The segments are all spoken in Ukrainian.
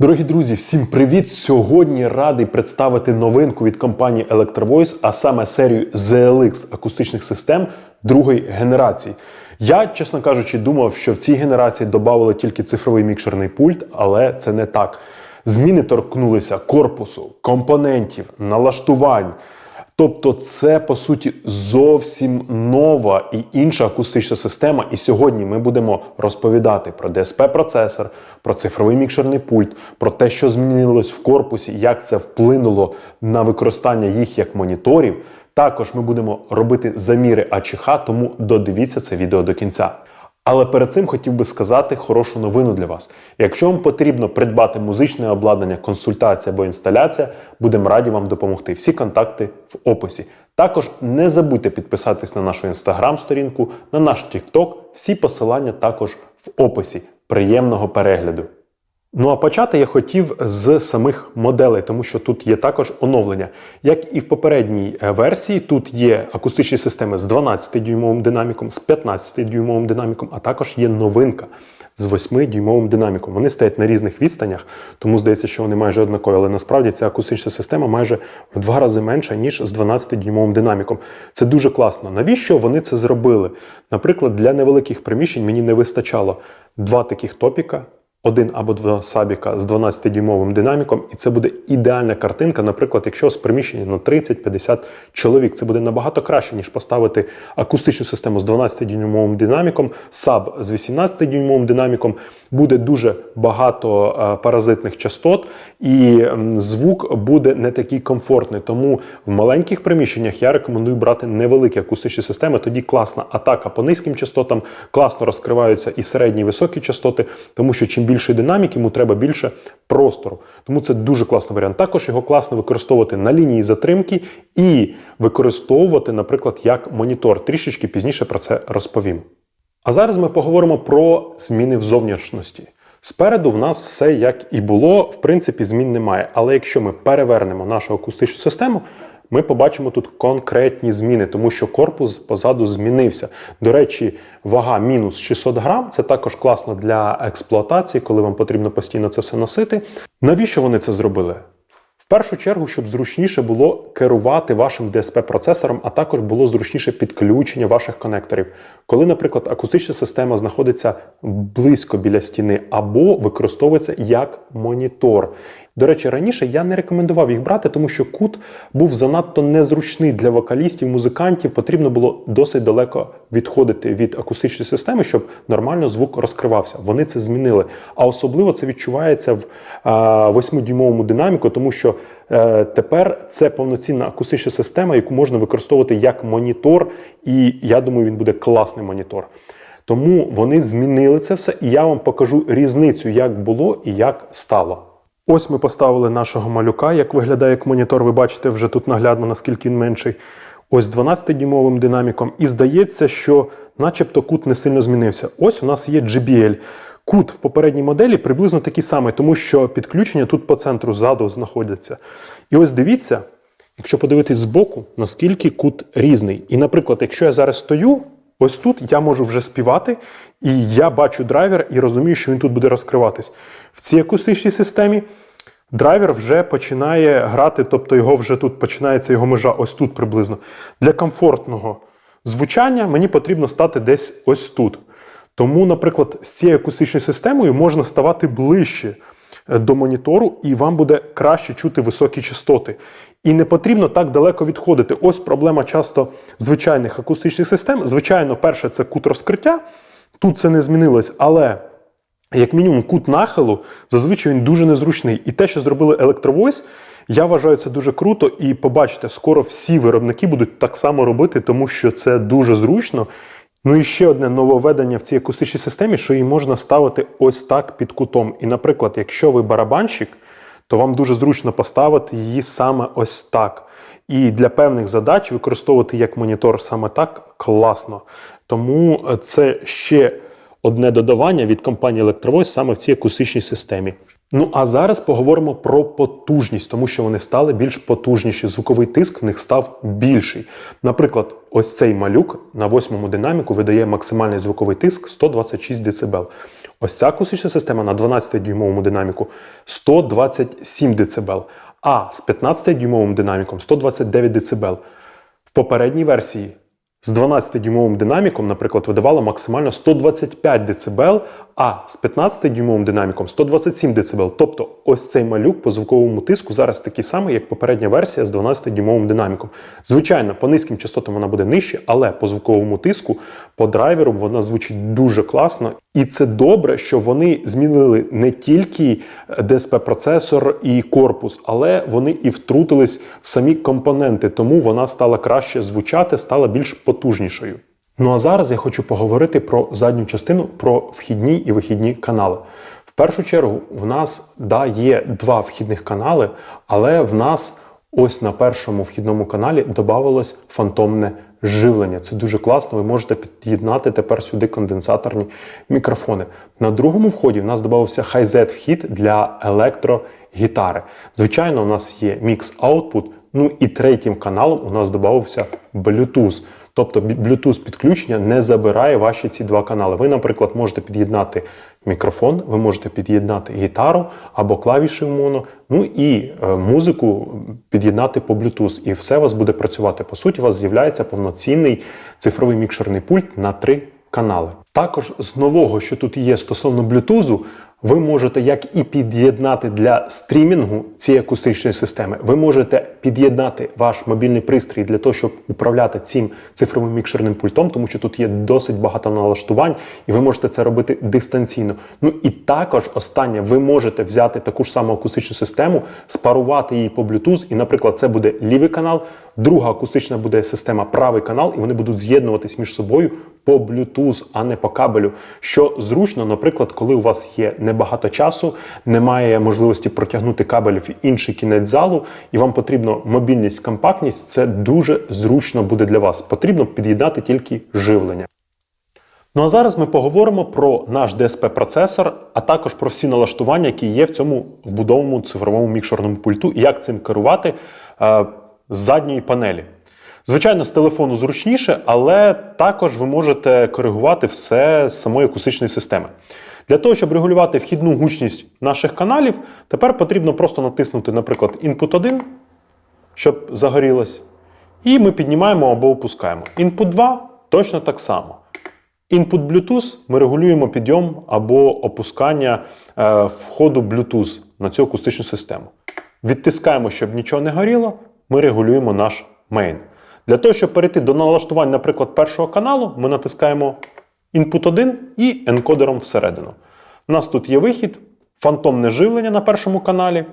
Дорогі друзі, всім привіт! Сьогодні радий представити новинку від компанії Electrovoice, а саме серію ZLX акустичних систем другої генерації. Я, чесно кажучи, думав, що в цій генерації додали тільки цифровий мікшерний пульт, але це не так. Зміни торкнулися корпусу, компонентів, налаштувань. Тобто, це по суті зовсім нова і інша акустична система. І сьогодні ми будемо розповідати про DSP-процесор, про цифровий мікшерний пульт, про те, що змінилось в корпусі, як це вплинуло на використання їх як моніторів. Також ми будемо робити заміри АЧХ, тому додивіться це відео до кінця. Але перед цим хотів би сказати хорошу новину для вас. Якщо вам потрібно придбати музичне обладнання, консультація або інсталяція, будемо раді вам допомогти. Всі контакти в описі. Також не забудьте підписатись на нашу інстаграм-сторінку, на наш TikTok. Всі посилання також в описі. Приємного перегляду! Ну а почати я хотів з самих моделей, тому що тут є також оновлення. Як і в попередній е, версії, тут є акустичні системи з 12-дюймовим динаміком, з 15-дюймовим динаміком, а також є новинка з 8-дюймовим динаміком. Вони стоять на різних відстанях, тому здається, що вони майже однакові. Але насправді ця акустична система майже в два рази менша, ніж з 12-дюймовим динаміком. Це дуже класно. Навіщо вони це зробили? Наприклад, для невеликих приміщень мені не вистачало два таких топіка один або два сабіка з 12-дюймовим динаміком, і це буде ідеальна картинка. Наприклад, якщо з приміщення на 30-50 чоловік, це буде набагато краще, ніж поставити акустичну систему з 12-дюймовим динаміком, саб з 18-дюймовим динаміком. Буде дуже багато е, паразитних частот, і звук буде не такий комфортний. Тому в маленьких приміщеннях я рекомендую брати невеликі акустичні системи. Тоді класна атака по низьким частотам, класно розкриваються і середні і високі частоти, тому що чим більше динамік, йому треба більше простору. Тому це дуже класний варіант. Також його класно використовувати на лінії затримки і використовувати, наприклад, як монітор. Трішечки пізніше про це розповім. А зараз ми поговоримо про зміни в зовнішності. Спереду в нас все як і було, в принципі, змін немає. Але якщо ми перевернемо нашу акустичну систему, ми побачимо тут конкретні зміни, тому що корпус позаду змінився. До речі, вага мінус 600 грам це також класно для експлуатації, коли вам потрібно постійно це все носити. Навіщо вони це зробили? В першу чергу, щоб зручніше було керувати вашим DSP-процесором, а також було зручніше підключення ваших конекторів. Коли, наприклад, акустична система знаходиться близько біля стіни або використовується як монітор. До речі, раніше я не рекомендував їх брати, тому що кут був занадто незручний для вокалістів, музикантів. Потрібно було досить далеко відходити від акустичної системи, щоб нормально звук розкривався. Вони це змінили. А особливо це відчувається в 8-дюймовому динаміку, тому що е, тепер це повноцінна акустична система, яку можна використовувати як монітор, і я думаю, він буде класний монітор. Тому вони змінили це все, і я вам покажу різницю, як було і як стало. Ось ми поставили нашого малюка. Як виглядає як монітор, ви бачите вже тут наглядно, наскільки він менший. Ось 12-дюймовим динаміком. І здається, що начебто кут не сильно змінився. Ось у нас є JBL. Кут в попередній моделі приблизно такий самий, тому що підключення тут по центру ззаду знаходяться. І ось дивіться, якщо подивитись збоку, наскільки кут різний. І, наприклад, якщо я зараз стою, ось тут я можу вже співати, і я бачу драйвер і розумію, що він тут буде розкриватись. В цій акустичній системі драйвер вже починає грати, тобто його вже тут починається його межа, ось тут приблизно. Для комфортного звучання мені потрібно стати десь ось тут. Тому, наприклад, з цією акустичною системою можна ставати ближче е, до монітору, і вам буде краще чути високі частоти. І не потрібно так далеко відходити. Ось проблема часто звичайних акустичних систем. Звичайно, перше це кут розкриття. Тут це не змінилось, але як мінімум кут нахилу зазвичай він дуже незручний. І те, що зробили Electrovoice, я вважаю це дуже круто. І побачите, скоро всі виробники будуть так само робити, тому що це дуже зручно. Ну і ще одне нововведення в цій акустичній системі, що її можна ставити ось так під кутом. І, наприклад, якщо ви барабанщик, то вам дуже зручно поставити її саме ось так. І для певних задач використовувати як монітор саме так класно. Тому це ще одне додавання від компанії Electrovoice саме в цій акустичній системі. Ну а зараз поговоримо про потужність, тому що вони стали більш потужніші. Звуковий тиск в них став більший. Наприклад, ось цей малюк на восьмому динаміку видає максимальний звуковий тиск 126 дБ. Ось ця акустична система на 12-дюймовому динаміку 127 дБ, а з 15-дюймовим динаміком 129 дБ. В попередній версії з 12-дюймовим динаміком, наприклад, видавала максимально 125 дБ, а з 15-дюймовим динаміком 127 дБ. Тобто ось цей малюк по звуковому тиску зараз такий самий, як попередня версія з 12-дюймовим динаміком. Звичайно, по низьким частотам вона буде нижче, але по звуковому тиску, по драйверу вона звучить дуже класно. І це добре, що вони змінили не тільки DSP-процесор і корпус, але вони і втрутились в самі компоненти, тому вона стала краще звучати, стала більш потужнішою. Ну а зараз я хочу поговорити про задню частину, про вхідні і вихідні канали. В першу чергу, в нас да, є два вхідних канали, але в нас ось на першому вхідному каналі додавалось фантомне живлення. Це дуже класно. Ви можете під'єднати тепер сюди конденсаторні мікрофони. На другому вході в нас додався Hi-Z вхід для електрогітари. Звичайно, у нас є мікс Output, ну і третім каналом у нас додався Bluetooth. Тобто Bluetooth підключення не забирає ваші ці два канали. Ви, наприклад, можете під'єднати мікрофон, ви можете під'єднати гітару або клавіші моно, ну і е, музику під'єднати по Bluetooth. І все у вас буде працювати. По суті, у вас з'являється повноцінний цифровий мікшерний пульт на три канали. Також з нового, що тут є стосовно Bluetooth, ви можете як і під'єднати для стрімінгу цієї акустичної системи, ви можете під'єднати ваш мобільний пристрій для того, щоб управляти цим цифровим мікшерним пультом, тому що тут є досить багато налаштувань, і ви можете це робити дистанційно. Ну і також останнє, ви можете взяти таку ж саму акустичну систему, спарувати її по Bluetooth, і, наприклад, це буде лівий канал, друга акустична буде система правий канал, і вони будуть з'єднуватись між собою по Bluetooth, а не по кабелю. Що зручно, наприклад, коли у вас є небагато часу, немає можливості протягнути кабель в інший кінець залу, і вам потрібно мобільність, компактність, це дуже зручно буде для вас. Потрібно під'єднати тільки живлення. Ну а зараз ми поговоримо про наш DSP-процесор, а також про всі налаштування, які є в цьому вбудованому цифровому мікшерному пульту, і як цим керувати е, задньої панелі. Звичайно, з телефону зручніше, але також ви можете коригувати все з самої акустичної системи. Для того, щоб регулювати вхідну гучність наших каналів, тепер потрібно просто натиснути, наприклад, Input 1, щоб загорілось. І ми піднімаємо або опускаємо. Input 2 точно так само. Input Bluetooth ми регулюємо підйом або опускання е, входу Bluetooth на цю акустичну систему. Відтискаємо, щоб нічого не горіло, ми регулюємо наш мейн. Для того, щоб перейти до налаштувань, наприклад, першого каналу, ми натискаємо Input 1 і енкодером всередину. У нас тут є вихід, фантомне живлення на першому каналі,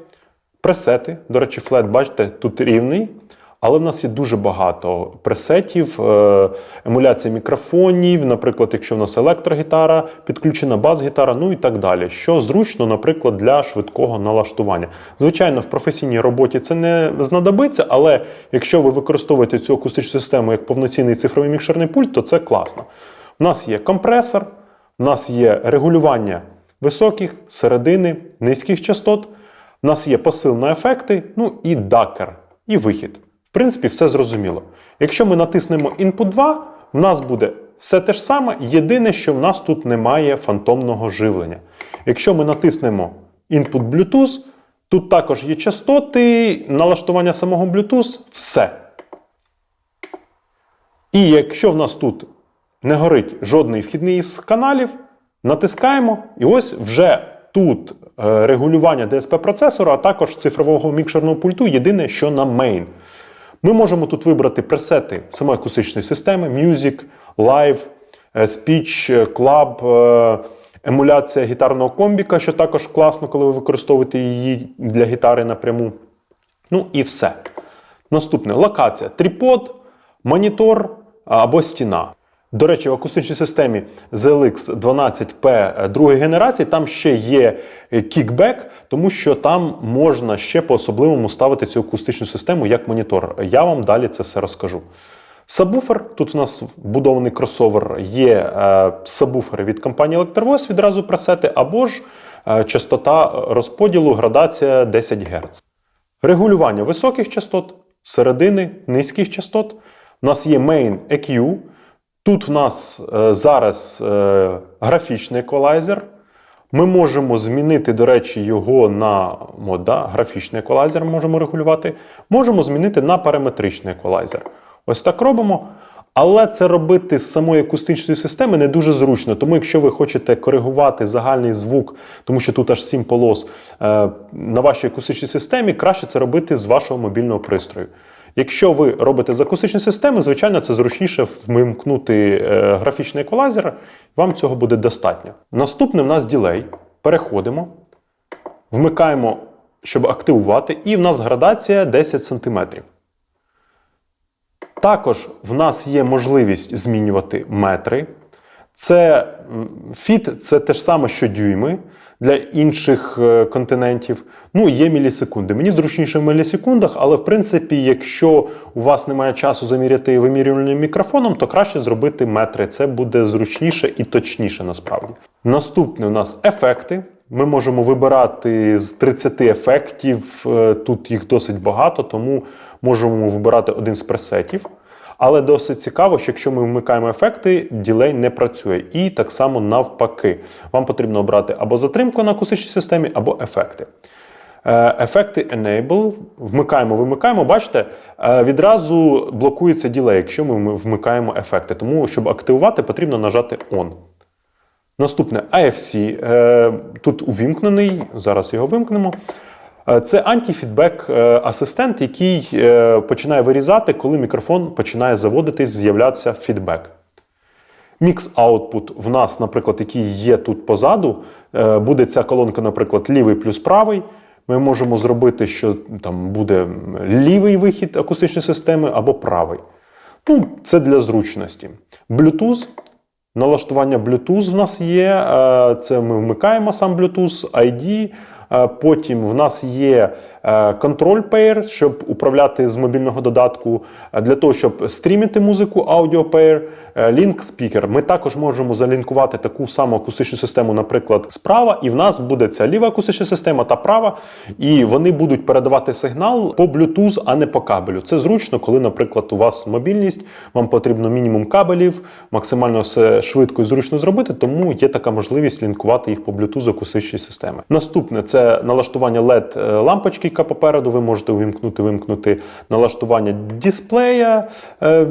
пресети. До речі, флет, бачите, тут рівний. Але в нас є дуже багато пресетів, е, емуляція мікрофонів, наприклад, якщо в нас електрогітара, підключена бас-гітара, ну і так далі. Що зручно, наприклад, для швидкого налаштування. Звичайно, в професійній роботі це не знадобиться, але якщо ви використовуєте цю акустичну систему як повноцінний цифровий мікшерний пульт, то це класно. У нас є компресор, у нас є регулювання високих, середини, низьких частот, у нас є посил на ефекти, ну і дакер, і вихід. В принципі, все зрозуміло. Якщо ми натиснемо Input 2, в нас буде все те ж саме, єдине, що в нас тут немає фантомного живлення. Якщо ми натиснемо Input Bluetooth, тут також є частоти, налаштування самого Bluetooth, все. І якщо в нас тут не горить жодний вхідний із каналів, натискаємо, і ось вже тут е, регулювання DSP-процесора, а також цифрового мікшерного пульту, єдине, що на main. Ми можемо тут вибрати пресети самої акустичної системи: Music, Live, е, Speech, е, Club, е, емуляція гітарного комбіка, що також класно, коли ви використовуєте її для гітари напряму. Ну і все. Наступне локація: тріпод, монітор або стіна. До речі, в акустичній системі ZLX 12P другої генерації там ще є кікбек, тому що там можна ще по-особливому ставити цю акустичну систему як монітор. Я вам далі це все розкажу. Сабвуфер, тут у нас вбудований кросовер, є е, сабвуфери від компанії Electrovoice, відразу пресети, або ж е, частота розподілу, градація 10 Гц. Регулювання високих частот, середини, низьких частот. У нас є Main EQ. Тут в нас е, зараз е, графічний еквалайзер. Ми можемо змінити, до речі, його на мода, графічний еквалайзер можемо регулювати. Можемо змінити на параметричний еквалайзер. Ось так робимо. Але це робити з самої акустичної системи не дуже зручно. Тому, якщо ви хочете коригувати загальний звук, тому що тут аж 7 полос е, на вашій акустичній системі, краще це робити з вашого мобільного пристрою. Якщо ви робите з акустичної системи, звичайно, це зручніше вмимкнути е, графічний еквалайзер, вам цього буде достатньо. Наступне в нас ділей. Переходимо, вмикаємо, щоб активувати, і в нас градація 10 см. Також в нас є можливість змінювати метри. Це фіт це те ж саме, що дюйми для інших е, континентів. Ну, є мілісекунди. Мені зручніше в мілісекундах, але в принципі, якщо у вас немає часу заміряти вимірювальним мікрофоном, то краще зробити метри. Це буде зручніше і точніше насправді. Наступне у нас ефекти. Ми можемо вибирати з 30 ефектів. Е, Тут їх досить багато, тому можемо вибирати один з пресетів. Але досить цікаво, що якщо ми вмикаємо ефекти, ділей не працює. І так само навпаки. Вам потрібно обрати або затримку на акустичній системі, або ефекти. Е, Ефекти Enable вмикаємо, вимикаємо. Бачите, е, відразу блокується ділей, якщо ми вмикаємо ефекти. Тому, щоб активувати, потрібно нажати On. Наступне AFC. Е, Тут увімкнений, зараз його вимкнемо. Е, Це антифідбек е, асистент, який е, починає вирізати, коли мікрофон починає заводитись, з'являтися фідбек. Мікс Output в нас, наприклад, який є тут позаду, буде ця колонка, наприклад, лівий плюс правий. Ми можемо зробити, що там буде лівий вихід акустичної системи або правий. Ну, це для зручності. Bluetooth. Налаштування Bluetooth в нас є. Це ми вмикаємо сам Bluetooth, ID. Е, Потім в нас є е, Control Pair, щоб управляти з мобільного додатку. Е, Для того, щоб стрімити музику, Audio Pair, е, Link Speaker. Ми також можемо залінкувати таку саму акустичну систему, наприклад, справа, і в нас буде ця ліва акустична система та права, і вони будуть передавати сигнал по Bluetooth, а не по кабелю. Це зручно, коли, наприклад, у вас мобільність, вам потрібно мінімум кабелів, максимально все швидко і зручно зробити, тому є така можливість лінкувати їх по Bluetooth акустичні системи. Наступне це налаштування LED лампочки, яка попереду. Ви можете увімкнути, вимкнути налаштування дисплея. е,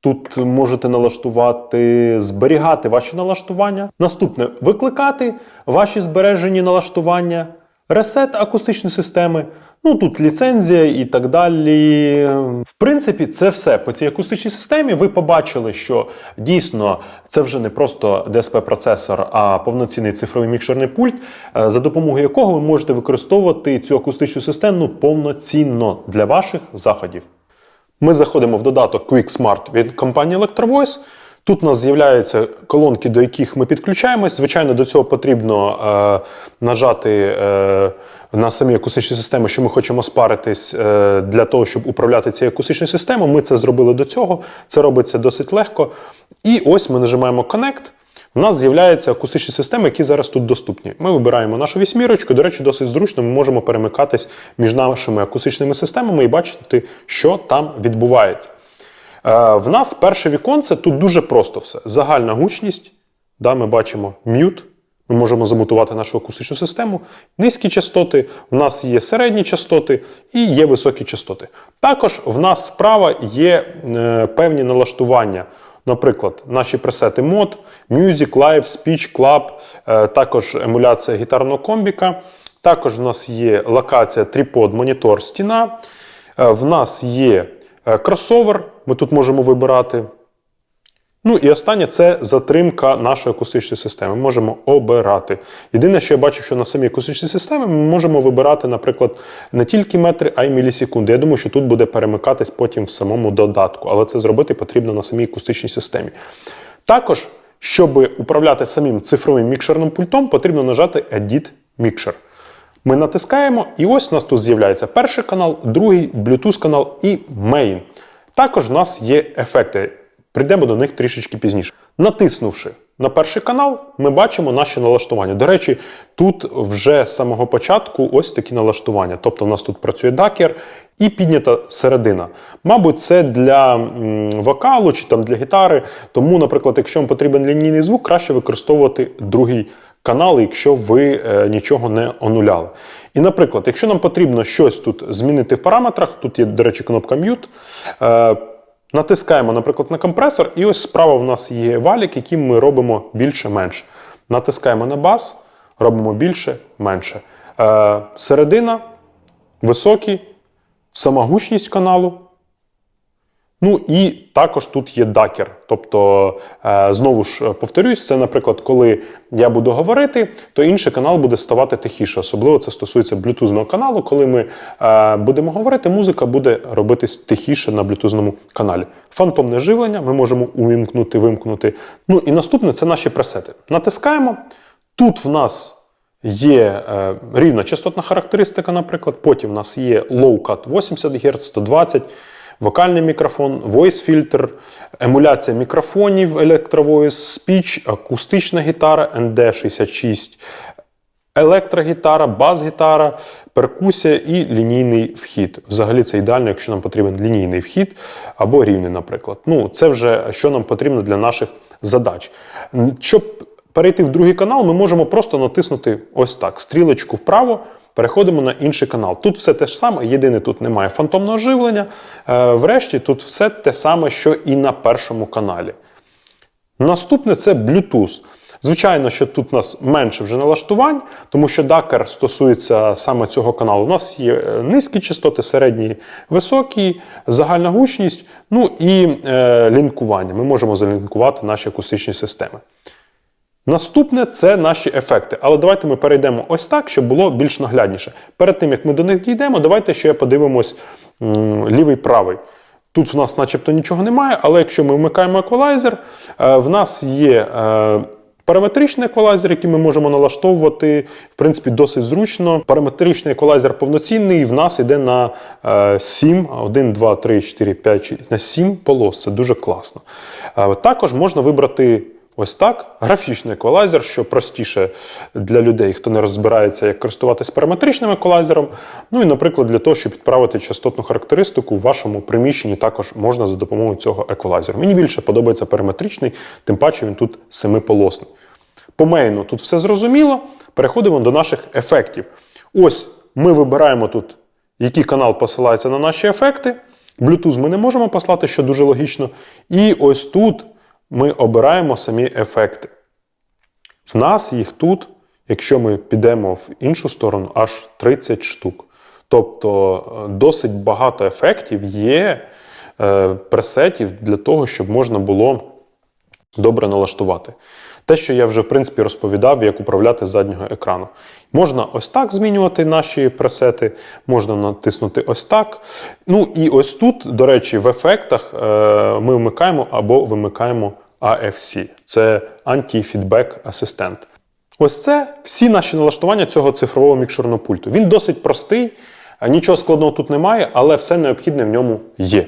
Тут можете налаштувати, зберігати ваші налаштування. Наступне викликати ваші збережені налаштування, ресет акустичної системи. Ну тут ліцензія і так далі. В принципі, це все по цій акустичній системі. Ви побачили, що дійсно це вже не просто DSP-процесор, а повноцінний цифровий мікшерний пульт, е, за допомогою якого ви можете використовувати цю акустичну систему повноцінно для ваших заходів. Ми заходимо в додаток Quick Smart від компанії Electrovoice. Тут у нас з'являються колонки, до яких ми підключаємось. Звичайно, до цього потрібно е, нажати е, на самі акустичні системи, що ми хочемо спаритись е, для того, щоб управляти цією акустичною системою. Ми це зробили до цього. Це робиться досить легко. І ось ми нажимаємо Connect. У нас з'являються акустичні системи, які зараз тут доступні. Ми вибираємо нашу вісьмірочку. До речі, досить зручно. Ми можемо перемикатись між нашими акустичними системами і бачити, що там відбувається. Е, в нас перше віконце тут дуже просто все. Загальна гучність. Да, ми бачимо mute. Ми можемо замутувати нашу акустичну систему. Низькі частоти, в нас є середні частоти і є високі частоти. Також в нас справа є е, певні налаштування. Наприклад, наші пресети мод, Music, Live, Speech, Club, е, також емуляція гітарного комбіка. Також в нас є локація трипод, монітор, стіна. Е, В нас є е, кросовер, ми тут можемо вибирати. Ну і останнє це затримка нашої акустичної системи. Ми можемо обирати. Єдине, що я бачу, що на самій акустичній системі ми можемо вибирати, наприклад, не тільки метри, а й мілісекунди. Я думаю, що тут буде перемикатись потім в самому додатку, але це зробити потрібно на самій акустичній системі. Також, щоб управляти самим цифровим мікшерним пультом, потрібно нажати Edit Mixer. Ми натискаємо, і ось у нас тут з'являється перший канал, другий Bluetooth канал і Main. Також в нас є ефекти. Прийдемо до них трішечки пізніше. Натиснувши на перший канал, ми бачимо наші налаштування. До речі, тут вже з самого початку ось такі налаштування. Тобто, в нас тут працює дакер і піднята середина. Мабуть, це для вокалу чи там для гітари. Тому, наприклад, якщо вам потрібен лінійний звук, краще використовувати другий канали, якщо ви е, нічого не онуляли. І, наприклад, якщо нам потрібно щось тут змінити в параметрах, тут є, до речі, кнопка Mute, е, натискаємо, наприклад, на компресор, і ось справа в нас є валік, яким ми робимо більше-менше. Натискаємо на бас, робимо більше, менше. Е, середина, високий, сама гучність каналу. Ну і також тут є дакер. Тобто, е, знову ж е, повторюсь, це, наприклад, коли я буду говорити, то інший канал буде ставати тихіше. Особливо це стосується блютузного каналу. Коли ми е, будемо говорити, музика буде робитись тихіше на блютузному каналі. Фантомне живлення ми можемо увімкнути, вимкнути. Ну і наступне це наші пресети. Натискаємо. Тут в нас Є рівна частотна характеристика, наприклад. Потім в нас є low cut 80 Гц, 120 вокальний мікрофон, voice фільтр, емуляція мікрофонів, електровоїс, speech, акустична гітара, ND66, електрогітара, бас-гітара, перкусія і лінійний вхід. Взагалі це ідеально, якщо нам потрібен лінійний вхід або рівний, наприклад. Ну, це вже що нам потрібно для наших задач. Щоб перейти в другий канал, ми можемо просто натиснути ось так: стрілочку вправо. Переходимо на інший канал. Тут все те ж саме, єдине, тут немає фантомного живлення. Е, врешті, тут все те саме, що і на першому каналі. Наступне це Bluetooth. Звичайно, що тут у нас менше вже налаштувань, тому що дакер стосується саме цього каналу. У нас є е, низькі частоти, середні, високі, загальна гучність, ну і е, лінкування. Ми можемо залінкувати наші акустичні системи. Наступне це наші ефекти. Але давайте ми перейдемо ось так, щоб було більш наглядніше. Перед тим, як ми до них дійдемо, давайте ще подивимось лівий правий. Тут в нас начебто нічого немає, але якщо ми вмикаємо еквалайзер, е, в нас є е, параметричний еквалайзер, який ми можемо налаштовувати, в принципі, досить зручно. Параметричний еквалайзер повноцінний, в нас йде на е, 7, 1, 2, 3, 4, 5, 6, на 7 полос. Це дуже класно. Е, також можна вибрати. Ось так. Графічний еквалайзер, що простіше для людей, хто не розбирається, як користуватись параметричним еквалайзером. Ну і, наприклад, для того, щоб підправити частотну характеристику в вашому приміщенні, також можна за допомогою цього еквалайзеру. Мені більше подобається параметричний, тим паче він тут семиполосний. По мейну тут все зрозуміло. Переходимо до наших ефектів. Ось ми вибираємо тут, який канал посилається на наші ефекти. Bluetooth ми не можемо послати, що дуже логічно. І ось тут ми обираємо самі ефекти. В нас їх тут, якщо ми підемо в іншу сторону, аж 30 штук. Тобто е, досить багато ефектів є е, пресетів для того, щоб можна було добре налаштувати. Те, що я вже в принципі розповідав, як управляти з заднього екрану. Можна ось так змінювати наші пресети, можна натиснути ось так. Ну і ось тут, до речі, в ефектах е, ми вмикаємо або вимикаємо AFC. Це Anti-Feedback Assistant. Ось це всі наші налаштування цього цифрового мікшерного пульту. Він досить простий, нічого складного тут немає, але все необхідне в ньому є.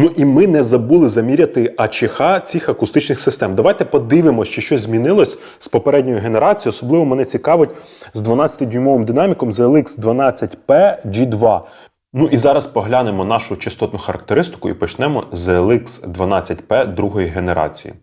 Ну і ми не забули заміряти АЧХ цих акустичних систем. Давайте подивимося, чи щось змінилось з попередньої генерації. Особливо мене цікавить з 12-дюймовим динаміком ZLX 12P G2. Ну і зараз поглянемо нашу частотну характеристику і почнемо з ZLX 12P другої генерації.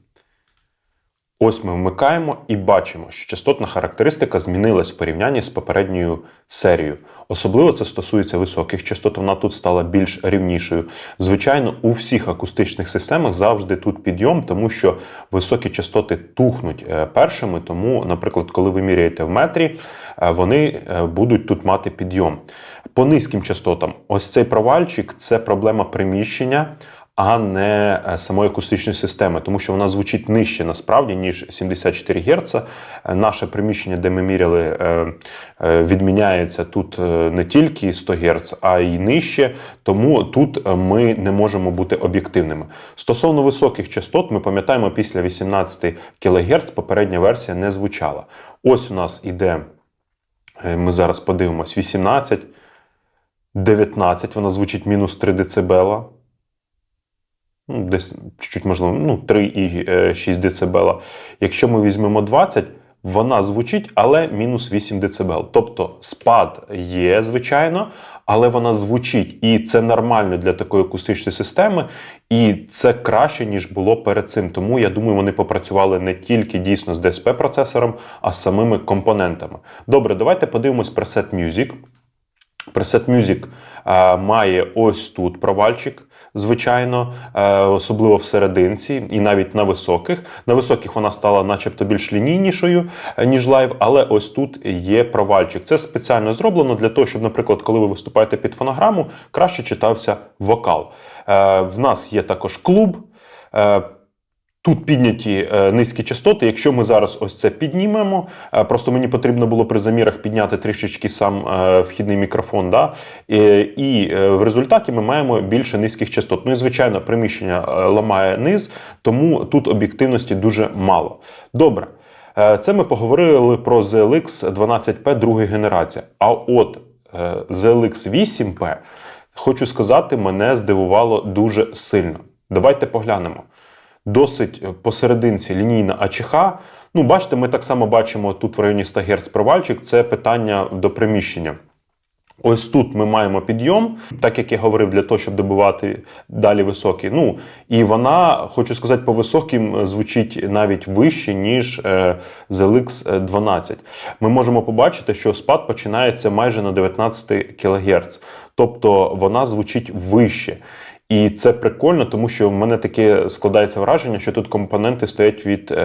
Ось ми вмикаємо і бачимо, що частотна характеристика змінилась в порівнянні з попередньою серією. Особливо це стосується високих частот, вона тут стала більш рівнішою. Звичайно, у всіх акустичних системах завжди тут підйом, тому що високі частоти тухнуть е, першими. Тому, наприклад, коли ви міряєте в метрі, е, вони е, будуть тут мати підйом. По низьким частотам, ось цей провальчик це проблема приміщення а не е, самої акустичної системи, тому що вона звучить нижче насправді, ніж 74 Гц. Е, наше приміщення, де ми міряли, е, відміняється тут не тільки 100 Гц, а й нижче. Тому тут ми не можемо бути об'єктивними. Стосовно високих частот, ми пам'ятаємо, після 18 кГц попередня версія не звучала. Ось у нас іде, ми зараз подивимось, 18. 19, вона звучить мінус 3 дБ ну, десь чуть можливо, ну, 3,6 дБ. Якщо ми візьмемо 20, вона звучить, але мінус 8 дБ. Тобто спад є, звичайно, але вона звучить, і це нормально для такої акустичної системи, і це краще ніж було перед цим. Тому я думаю, вони попрацювали не тільки дійсно з DSP процесором, а з самими компонентами. Добре, давайте подивимось preset Music. Preset Music е, має ось тут провальчик, звичайно, е, особливо в серединці і навіть на високих. На високих вона стала начебто більш лінійнішою, е, ніж лайв, але ось тут є провальчик. Це спеціально зроблено для того, щоб, наприклад, коли ви виступаєте під фонограму, краще читався вокал. Е, в нас є також клуб. Тут підняті е, низькі частоти. Якщо ми зараз ось це піднімемо, е, просто мені потрібно було при замірах підняти трішечки сам е, вхідний мікрофон. Да? І, в результаті ми маємо більше низьких частот. Ну і звичайно, приміщення ламає низ, тому тут об'єктивності дуже мало. Добре. Це ми поговорили про ZLX 12P другої генерації. А от ZLX 8P, хочу сказати, мене здивувало дуже сильно. Давайте поглянемо досить е, посерединці лінійна АЧХ. Ну, бачите, ми так само бачимо тут в районі 100 Гц провальчик. Це питання до приміщення. Ось тут ми маємо підйом, так як я говорив, для того, щоб добивати далі високі. Ну і вона, хочу сказати, по високим е, звучить навіть вище, ніж е, ZLX 12. Ми можемо побачити, що спад починається майже на 19 кГц. Тобто вона звучить вище. І це прикольно, тому що в мене таке складається враження, що тут компоненти стоять від е,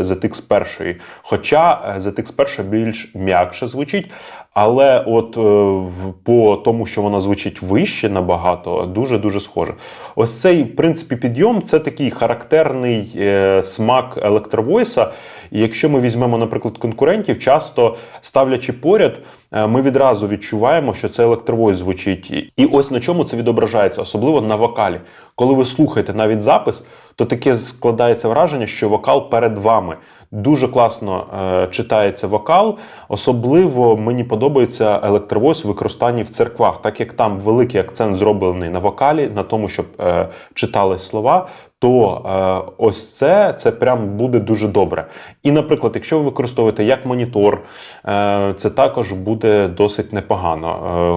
ZX першої. Хоча е, ZX перша більш м'якше звучить, але от е, по тому, що вона звучить вище набагато, дуже дуже схоже. Ось цей в принципі підйом це такий характерний е, смак електровойса. І якщо ми візьмемо, наприклад, конкурентів, часто ставлячи поряд, е, ми відразу відчуваємо, що це електровойс звучить. І ось на чому це відображається, особливо на вокалі. Коли ви слухаєте навіть запис, то таке складається враження, що вокал перед вами. Дуже класно е, читається вокал. Особливо мені подобається електровойс у використанні в церквах, так як там великий акцент зроблений на вокалі, на тому, щоб е, читались слова. То е, ось це, це прям буде дуже добре. І, наприклад, якщо ви використовуєте як монітор, е, це також буде досить непогано.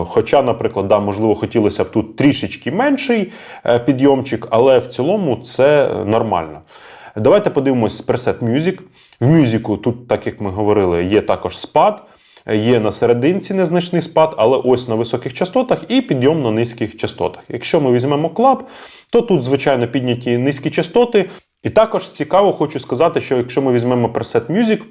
Е, хоча, наприклад, да, можливо, хотілося б тут трішечки менший е, підйомчик, але в цілому це нормально. Давайте подивимось preset Music. В мюзику тут, так як ми говорили, є також спад. Є на серединці незначний спад, але ось на високих частотах і підйом на низьких частотах. Якщо ми візьмемо клаб, то тут, звичайно, підняті низькі частоти. І також цікаво, хочу сказати, що якщо ми візьмемо preset Music,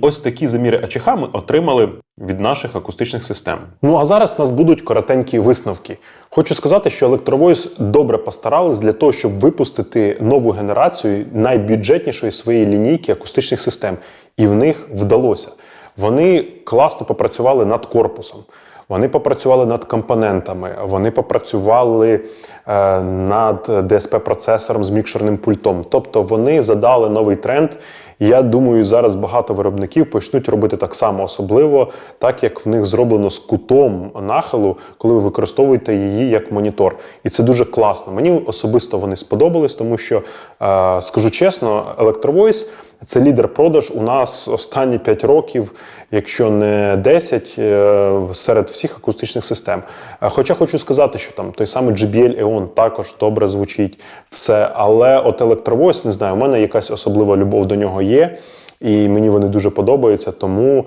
ось такі заміри АЧХ ми отримали від наших акустичних систем. Ну а зараз у нас будуть коротенькі висновки. Хочу сказати, що Electrovoice добре постарались для того, щоб випустити нову генерацію найбюджетнішої своєї лінійки акустичних систем. І в них вдалося. Вони класно попрацювали над корпусом. Вони попрацювали над компонентами, вони попрацювали е, над DSP-процесором з мікшерним пультом. Тобто вони задали новий тренд. Я думаю, зараз багато виробників почнуть робити так само, особливо так, як в них зроблено з кутом нахилу, коли ви використовуєте її як монітор. І це дуже класно. Мені особисто вони сподобались, тому що, е, скажу чесно, Electrovoice – це лідер продаж у нас останні 5 років, якщо не 10, е, серед всіх акустичних систем. Е, Хоча хочу сказати, що там той самий JBL Eon також добре звучить все. Але от Electrovoice, не знаю, у мене якась особлива любов до нього є. І мені вони дуже подобаються, тому е,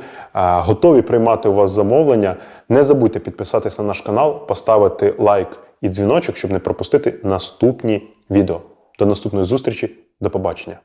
готові приймати у вас замовлення. Не забудьте підписатися на наш канал, поставити лайк і дзвіночок, щоб не пропустити наступні відео. До наступної зустрічі, до побачення.